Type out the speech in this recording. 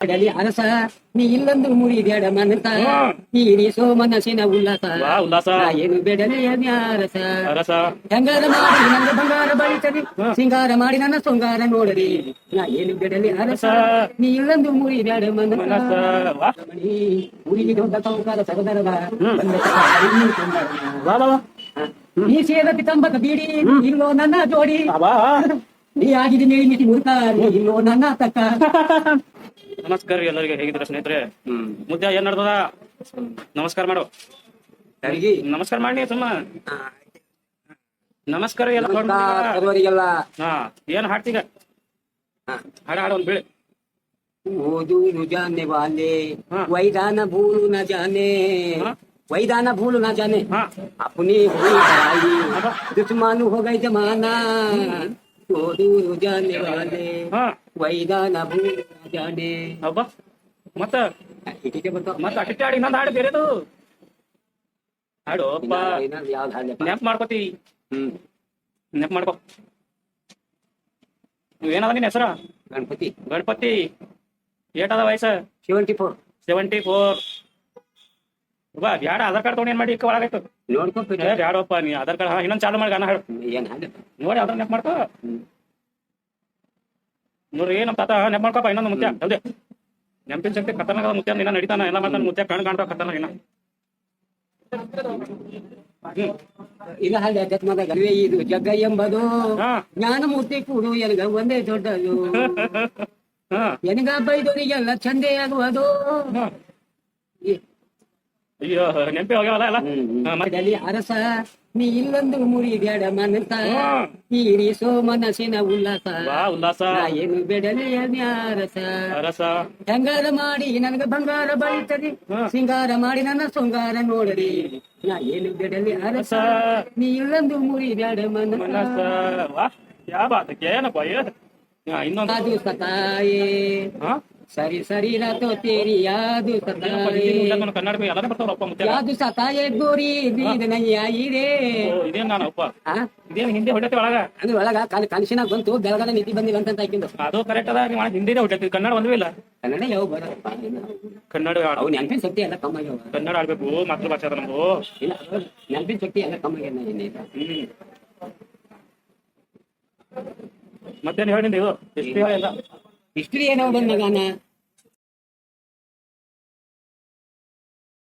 ಅಡಲಿ ಅರಸ ನೀ ಇಲ್ಲೊಂದು ಮುರಿಬೇಡ ಮನಸ ನೀರಿಸೋ ಮನಸ್ಸಿನ ಉಲ್ಲಾಸ. ಉಲ್ಲಾಸ. ಏನು ಬೇಡನೆ ಅರಸ. ಅರಸ. ಹೆಂಗಾರ ಮಾಡಿ ನನ್ನ ಬಂಗಾರ ಬಳಿತದೆ ಸಿಂಗಾರ ಮಾಡಿ ನನ್ನ ಸೊಂಗಾರ ನೋಡರಿ ನಾ ಏನು ಬೇಡಲಿ ಅರಸ. ನೀ ಇಲ್ಲೊಂದು ಮುರಿಬೇಡ ಮನಸ ಉರಿಗೆ ದೊಡ್ಡ ಸೌಕಾರ ಸಹಾಯ ನೀ ಕೊಂಡರನ. ವಾ ವಾ ವಾ. ನೀ ಸೇರತಿ ತಂಬಕ ಬೀಡಿ ಇಲ್ಲೋ ನನ್ನ ಜೋಡಿ. ನೀ ಆಗಿದೆ ನೀಡಿ ಮಿತಿ ಮುರುಕ ಇಲ್ಲೋ ನನ್ನ ತಕ್ಕ ನಮಸ್ಕಾರ ರೀ ಎಲ್ಲರಿಗೆ ಹೇಗಿದ್ದೀರಾ ಸ್ನೇಹಿತರೆ ಮುದ್ದೆ ಏನ್ ನಡ್ದದ ನಮಸ್ಕಾರ ಮಾಡು ಸರಿಗೆ ನಮಸ್ಕಾರ ಮಾಡಿ ಸುಮ್ಮ ನಮಸ್ಕಾರ ಎಲ್ಲ ಮಾಡ್ಬಿಟ್ಟಿದ್ದೀರಾ? ಸರ್ವರಿಗೆಲ್ಲ ಹಾ ಏನ್ ಹಾಡ್ತೀಗ ಹಾಡ ಹಾಡ ಒಂದ್ ಬೀಳಿ ಓದು ಜಾನೆ ವಾಲೆ हाँ। वैदान भूल न जाने हाँ। वैदान भूल न जाने ಹಾ अपनी भूल कराई दुश्मन हो गई जमाना ओदू जाने वाले ಹಾ वैदान भूल ಕಿಟಾಡಿ ಮತ್ತ? ಕಿಟಿಕೆ ಬರ್ತಾವ ಮತ್ತ ಕಿಟಾಡಿ ನಂದು ಹಾಡು ಬೇರೆದು. ಹಾಡು ಅಪ್ಪ. ಮಾಡ್ಕೋತಿ. ಹ್ಮ್. ನೆನಪು ಮಾಡ್ಕೋ. ಏನದ ನಿನ್ ಹೆಸರ? ಗಣಪತಿ. ಗಣಪತಿ. ಏಟದ ವಯಸ್ಸ? ಸೆವೆಂಟಿ ಫೋರ್ ಸೆವೆಂಟಿ ಫೋರ್ ಬಾ ಬ್ಯಾಡ ಆಧಾರ್ ಕಾರ್ಡ್ ತೊಗೊಂಡು ಏನ್ ಮಾಡಿ ಒಳಗಾಯ್ತು ನೋಡ್ಕೊ ಬ್ಯಾಡಪ್ಪ ನೀ ಆಧಾರ್ ಕಾರ್ಡ್ ಇನ್ನೊಂದು ಚಾಲು ಮಾಡಿ ಗಾನ ಹೇಳು ನೋಡಿ ಆಧಾರ್ ನೆನಪ್ ಮಾಡ್ಕೋ. ನೋಡ್ರಿ ನಮ್ ತಾತ ನೆಪ್ ಮಾಡ್ಕೊಪ್ಪ ಇನ್ನೊಂದು ಮುತ್ಯ ಅಲ್ದೆ ನೆನಪಿನ ಶಕ್ತಿ ಖತರ್ನಾಗ ಅದ ಮುತ್ಯ ಇನ್ನ ನಡೀತಾನ ಎಲ್ಲ ಮಾಡ್ತಾನ ಮುತ್ಯ ಕಣ್ ಕಾಣ್ತಾವ ಖತರ್ನಾಗ ಇನ್ನ. ಇಲ್ಲ ಹಾಗೆ ಗಲ್ವೆ ಇದು ಜಗ್ಗ ಎಂಬುದು ಜ್ಞಾನಮೂರ್ತಿ ಕೂಡು ಎನಗ ಒಂದೇ ದೊಡ್ಡದು. ಹಾ. ಎನಗ ಬೈದವರಿಗೆಲ್ಲ ಚಂದೆ ಆಗುವುದು. ಅಯ್ಯೋ ನೆನಪಿ ಹೋಗ್ಯಾವಲ್ಲ ಅಲ್ಲ ಹಾ, ಮತ್ತೆ? ಅರಸ ನೀ ಇಲ್ಲೊಂದು ಮುರಿಬೇಡ ಮನಸ ಹಾ. ಈರಿಸೋ ಮನಸ್ಸಿನ ಉಲ್ಲಾಸ. ಬಾ ಉಲ್ಲಾಸ. ನಾ ಏನು ಬೇಡನೆ ಅರಸ ಅರಸ. ಹೆಂಗಾರ ಮಾಡಿ ನನಗ ಬಂಗಾರ ಬಳಿತದೆ. ಸಿಂಗಾರ ಮಾಡಿ ನನ್ನ ಶೃಂಗಾರ ನೋಡರಿ ನಾ ಏನು ಬೇಡಲಿ ಅರಸ. ನೀ ಇಲ್ಲೊಂದು ಮುರಿಬೇಡ ಮನಸ ಮನಸ ವಾ ಯಾ ಬಾತ್ ಏನಪ್ಪ ಏ? ಇನ್ನೊಂದು. ಯಾದು ಸತಾಯೇ ಹಾ ಸರಿ ಸರಿ ರಾತೋ ತೇರಿ ಯಾದು ಸತಾಯೇ. ಯಾದು ಸತಾಯೇ ಗೋರಿ ಬೀದ ನಯ್ಯ ಇದೆ ಓ, ಇದೇನ್ ನಾನು ಅಪ್ಪ ಆ? ಇದೇನ್ ಹಿಂದಿ ಹೊಡತಿ ಒಳಗ? ಅಂದ್ರೆ ಒಳಗ ಕನ್ ಕನಸಿನಾಗ ಬಂತು ಬೆಳಗಾದ ನಿಧಿ ಬಂದಿಲ್ಲ ಅಂತ ಹಾಕಿಂದು ಅದು ಕರೆಕ್ಟ್ ಅದ ನೀವು ಹಿಂದಿನೇ ಹೊಡತಿ ಕನ್ನಡ ಒಂದೂ ಇಲ್ಲ. ಕನ್ನಡ ಯಾವ ಬರಪ್ಪ ಕನ್ನಡ ನೆನಪಿನ ಶಕ್ತಿ ಎಲ್ಲ ಕಮ್ಮಾಗ್ಯಾವ ಕನ್ನಡ ಆಡ್ಬೇಕು ಮಾತೃಭಾಷೆ ಅದ ನಮ್ದು. ಇಲ್ಲ ನೆನಪಿನ ಶಕ್ತಿ ಎಲ್ಲ ಕಮ್ಮಾಗ್ಯಾವ ಮತ್ತೇನು ಹೇಳಿಂದ ಇದು? ಎಷ್ಟು ಹೇಳಿಲ್ಲ ಹಿಸ್ಟ್ರಿ ಏನೋ ಬಂದ ಮಗನ